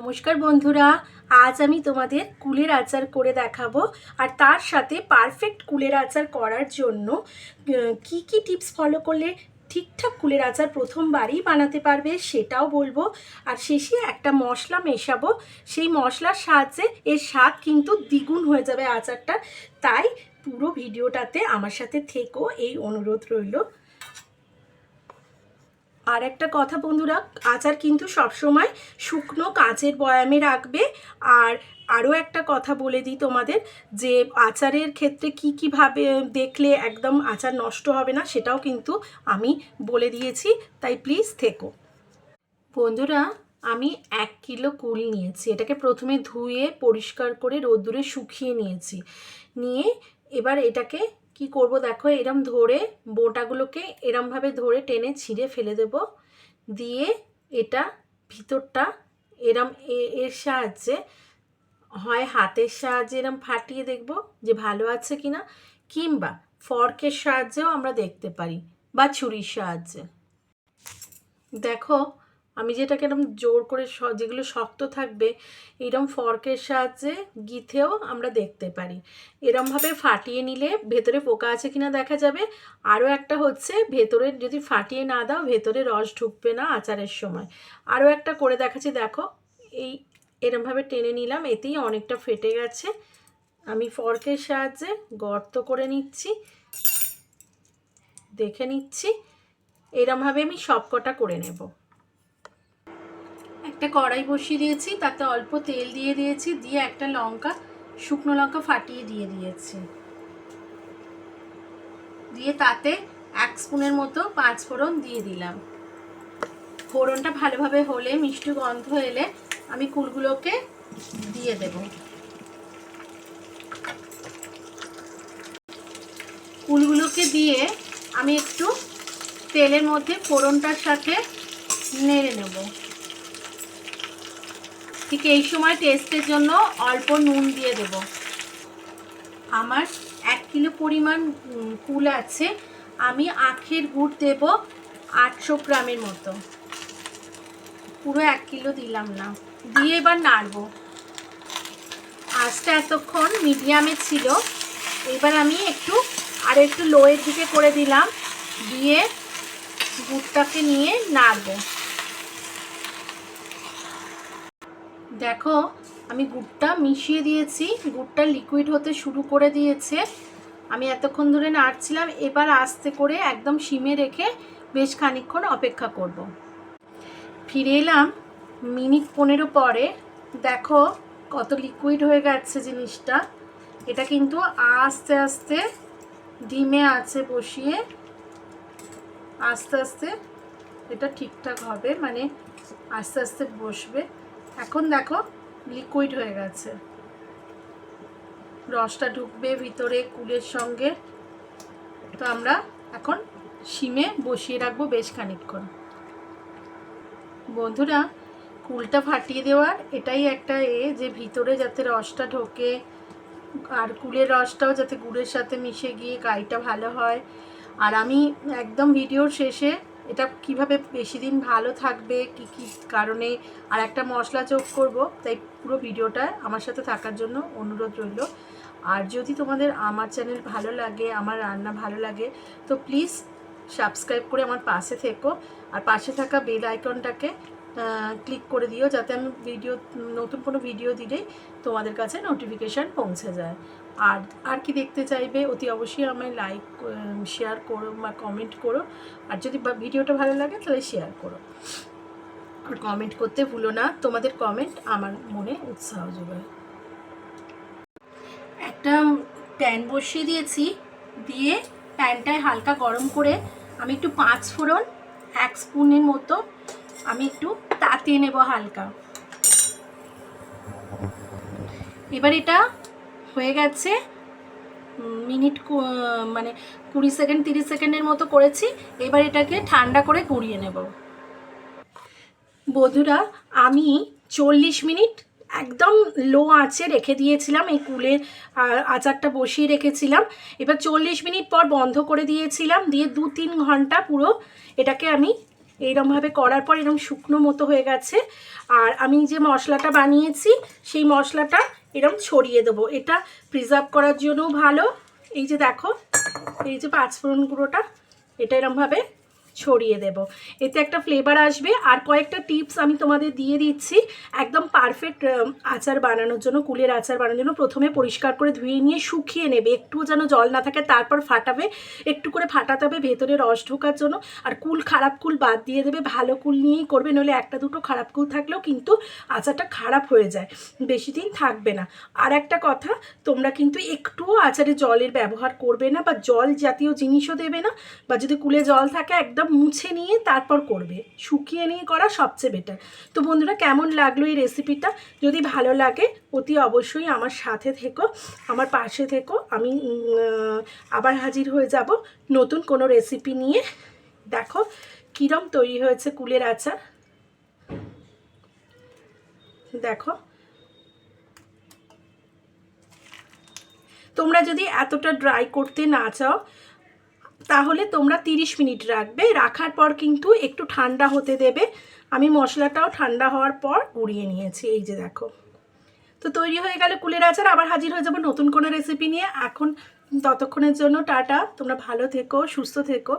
নমস্কার বন্ধুরা, আজ আমি তোমাদের কুলের আচার করে দেখাবো আর তার সাথে পারফেক্ট কুলের আচার করার জন্য কি কি টিপস ফলো করলে ঠিকঠাক কুলের আচার প্রথমবারই বানাতে পারবে সেটাও বলব। আর শেষে একটা মশলা মেশাবো, সেই মশলার সাহায্যে এর স্বাদ কিন্তু দ্বিগুণ হয়ে যাবে আচারটা তাই পুরো ভিডিওটাতে আমার সাথে থেকো, এই অনুরোধ রইল। আর একটা কথা বন্ধুরা, আচার কিন্তু সবসময় শুকনো কাঁচের বয়ামে রাখবে। আর আরও একটা কথা বলে দিই তোমাদের, যে আচারের ক্ষেত্রে কি কীভাবে দেখলে একদম আচার নষ্ট হবে না, সেটাও কিন্তু আমি বলে দিয়েছি। তাই প্লিজ থেকো। বন্ধুরা, আমি এক কিলো কুল নিয়েছি, এটাকে প্রথমে ধুয়ে পরিষ্কার করে রোদ্দুরে শুকিয়ে নিয়েছি। নিয়ে এবার এটাকে কি করব? দেখো, এরম ধরে বোটাগুলোকে এরমভাবে ধরে টেনে ছিঁড়ে ফেলে দেব। দিয়ে এটা ভিতরটা এরম এর সাহায্যে হয়, হাতের সাহায্যে এরম ফাটিয়ে দেখব যে ভালো আছে কি না কিংবা ফর্কের সাহায্যেও আমরা দেখতে পারি বা ছুরির সাহায্যে। দেখো আমি যেটাকে এরম জোর করে যেগুলো শক্ত থাকবে, এরম ফর্কের সাহায্যে গিথেও আমরা দেখতে পারি। এরমভাবে ফাটিয়ে নিলে ভেতরে পোকা আছে কিনা দেখা যাবে। আরও একটা হচ্ছে ভেতরে যদি ফাটিয়ে না দাও, ভেতরে রস ঢুকবে না আচারের সময়। আরও একটা করে দেখাচ্ছি, দেখো। এই এরমভাবে টেনে নিলাম, এতেই অনেকটা ফেটে গেছে। আমি ফর্কের সাহায্যে গর্ত করে নিচ্ছি। দেখে নিচ্ছি। এরমভাবে আমি সবকটা করে নেব। একটা কড়াই বসিয়ে দিয়েছি, তাতে অল্প তেল দিয়ে দিয়েছি, দিয়ে একটা লঙ্কা, শুকনো লঙ্কা ফাটিয়ে দিয়ে দিয়েছি। দিয়ে তাতে এক স্পুনের মতো পাঁচ ফোড়ন দিয়ে দিলাম। ফোড়নটা ভালোভাবে হলে, মিষ্টি গন্ধ এলে আমি কুলগুলোকে দিয়ে দেব। কুলগুলোকে দিয়ে আমি একটু তেলের মধ্যে ফোড়নটার সাথে নেড়ে নেব। ঠিক এই সময় টেস্টের জন্য অল্প নুন দিয়ে দেব। আমার এক কিলো পরিমাণ কুল আছে। আমি আখের গুড় দেব আটশো গ্রামের মতো। পুরো এক কিলো দিলাম না। দিয়ে এবার নাড়বো। আঁচটা এতক্ষণ মিডিয়ামে ছিল। এবার আমি একটু, আর একটু লোয়ের দিকে করে দিলাম। দিয়ে গুড়টাকে নিয়ে নাড়বো। দেখো, আমি গুড়টা মিশিয়ে দিয়েছি। গুড়টা লিকুইড হতে শুরু করে দিয়েছে। আমি এতক্ষণ ধরে নাড়ছিলাম, এবার আস্তে করে একদম সিমে রেখে বেশ খানিকক্ষণ অপেক্ষা করব। ফিরে এলাম মিনিট পনেরো পরে। দেখো কত লিকুইড হয়ে গেছে জিনিসটা। এটা কিন্তু আস্তে আস্তে ডিমে আছে বসিয়ে। আস্তে আস্তে এটা ঠিকঠাক হবে মানে আস্তে আস্তে বসবে। এখন দেখো লিকুইড হয়ে গেছে। রসটা ঢুকবে ভিতরে কুলের সঙ্গে। তো আমরা এখন শিমে বসিয়ে রাখব বেশ খানিকক্ষণ। বন্ধুরা, কুলটা ফাটিয়ে দেওয়ার এটাই একটা এ যে ভিতরে যাতে রসটা ঢোকে, আর কুলের রসটাও যাতে গুড়ের সাথে মিশে গিয়ে গাইটা ভালো হয়। আর আমি একদম ভিডিওর শেষে এটা কীভাবে বেশি দিন ভালো থাকবে, কি কি কারণে? আর একটা মশলা যোগ করব, তাই পুরো ভিডিওটা আমার সাথে থাকার জন্য অনুরোধ রইল। আর যদি তোমাদের আমার চ্যানেল ভালো লাগে, আমার রান্না ভালো লাগে, তো প্লিজ সাবস্ক্রাইব করে আমার পাশে থেকো। আর পাশে থাকা বেল আইকনটাকে ক্লিক করে দিও যাতে আমি ভিডিও নতুন কোনো ভিডিও দিলেই তোমাদের কাছে নোটিফিকেশান পৌঁছে যায়। আর আর কি দেখতে চাইবে অতি অবশ্যই আমায় লাইক শেয়ার করো বা কমেন্ট করো। আর যদি ভিডিওটা ভালো লাগে তাহলে শেয়ার করো। আর কমেন্ট করতে ভুলো না, তোমাদের কমেন্ট আমার মনে উৎসাহ যোগায়। একটা প্যান বসিয়ে দিয়েছি, দিয়ে প্যানটায় হালকা গরম করে আমি একটু পাঁচ ফোড়ন, এক স্পুনের মতো আমি একটু তাতিয়ে নেব হালকা। এবার এটা হয়ে গেছে মিনিট মানে কুড়ি সেকেন্ড, তিরিশ সেকেন্ডের মতো করেছি। এবার এটাকে ঠান্ডা করে গুঁড়িয়ে নেব। বন্ধুরা, আমি চল্লিশ মিনিট একদম লো আঁচে রেখে দিয়েছিলাম, এই কুলের আচারটা বসিয়ে রেখেছিলাম। এবার চল্লিশ মিনিট পর বন্ধ করে দিয়েছিলাম, দিয়ে দু তিন ঘণ্টা পুরো এটাকে আমি এইরমভাবে করার পর এরকম শুকনো মতো হয়ে গেছে। আর আমি যে মশলাটা বানিয়েছি, সেই মশলাটা এরকম ছড়িয়ে দেবো। এটা প্রিজার্ভ করার জন্যও ভালো। এই যে দেখো, এই যে পাঁচফোড়ন গুঁড়োটা, এটা এরমভাবে ছড়িয়ে দেব। এতে একটা ফ্লেভার আসবে। আর কয়েকটা টিপস আমি তোমাদের দিয়ে দিচ্ছি। একদম পারফেক্ট আচার বানানোর জন্য, কুলের আচার বানানোর জন্য প্রথমে পরিষ্কার করে ধুয়ে নিয়ে শুকিয়ে নেবে। একটুও যেন জল না থাকে, তারপর ফাটাবে। একটু করে ফাটাতে হবে, ভেতরে রস ঢোকার জন্য। আর কুল, খারাপ কুল বাদ দিয়ে দেবে। ভালো কুল নিয়েই করবে, নইলে একটা দুটো খারাপ কুল থাকলেও কিন্তু আচারটা খারাপ হয়ে যায়। বেশি দিন থাকবে না। আর একটা কথা, তোমরা কিন্তু একটুও আচারে জলের ব্যবহার করবে না বা জল জাতীয় জিনিসও দেবে না। বা যদি কুলে জল থাকে, একদম মুছে নিয়ে তারপর করবে। শুকিয়ে নিয়ে করা সবচেয়ে বেটার তো বন্ধুরা, কেমন লাগল এই রেসিপিটা যদি ভালো লাগে, অতি অবশ্যই আমার সাথে থেকো, আমার পাশে থেকো। আমি আবার হাজির হয়ে যাব নতুন কোনো রেসিপি নিয়ে। দেখো কিরম তৈরি হয়েছে কুলের আচার। দেখো। তোমরা যদি এতটা ড্রাই করতে না চাও তাহলে তোমরা 30 মিনিট রাখবে। রাখার পর কিন্তু একটু ঠান্ডা হতে দেবে। আমি মশলাটাও ঠান্ডা হওয়ার পর গুঁড়িয়ে নিয়েছি, এই যে দেখো। তো তৈরি হয়ে গেলে কুলের আচার। আবার হাজির হয়ে যাব নতুন কোনো রেসিপি নিয়ে। এখন ততক্ষণের জন্য টাটা। তোমরা ভালো থেকো, সুস্থ থেকো।